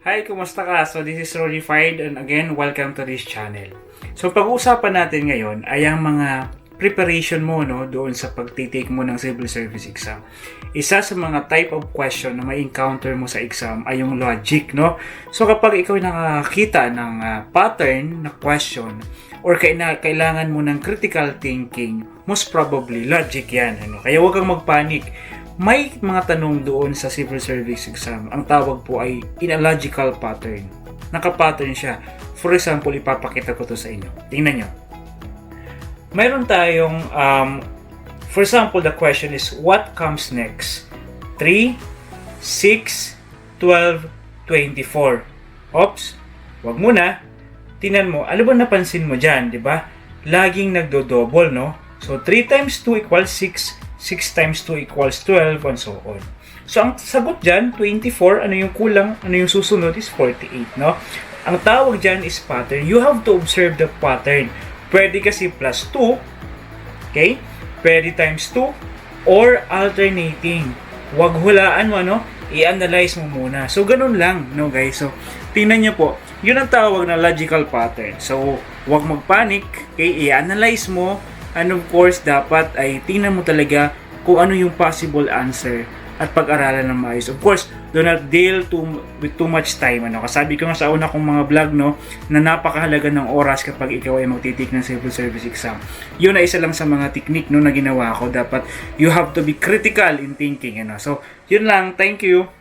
Hi, kumusta ka? So this is Rolified and again, welcome to this channel. So pag-uusapan natin ngayon ay ang mga preparation mo no doon sa pagtitake mo ng civil service exam. Isa sa mga type of question na may encounter mo sa exam ay yung logic, no? So kapag ikaw nakakita ng ah, pattern na question or kailangan mo ng critical thinking, most probably logic 'yan, ano? Kaya huwag kang magpanik may mga tanong doon sa civil service exam. Ang tawag po ay in a logical pattern. Naka-pattern siya. For example, ipapakita ko to sa inyo. Tingnan nyo. Mayroon tayong, um, for example, the question is, what comes next? 3, 6, 12, 24. Oops, wag muna. Tingnan mo, ano ba napansin mo dyan, di ba? Laging nagdo-double, no? So, 3 times 2 equals 6, 6 times 2 equals 12, and so on. So, ang sagot dyan, 24, ano yung kulang, ano yung susunod is 48, no? Ang tawag dyan is pattern. You have to observe the pattern. Pwede kasi plus 2, okay? Pwede times 2, or alternating. Huwag hulaan mo, ano? I-analyze mo muna. So, ganun lang, no guys? So, tingnan nyo po, yun ang tawag na logical pattern. So, huwag magpanik, okay? I-analyze mo, and of course, dapat ay tingnan mo talaga kung ano yung possible answer at pag-aralan ng maayos. Of course, do not deal too, with too much time. Ano? Kasabi ko nga sa una kong mga vlog, no, na napakahalaga ng oras kapag ikaw ay magtitik ng civil service exam. Yun ay isa lang sa mga technique no, na ginawa ko. Dapat you have to be critical in thinking. Ano? So, yun lang. Thank you.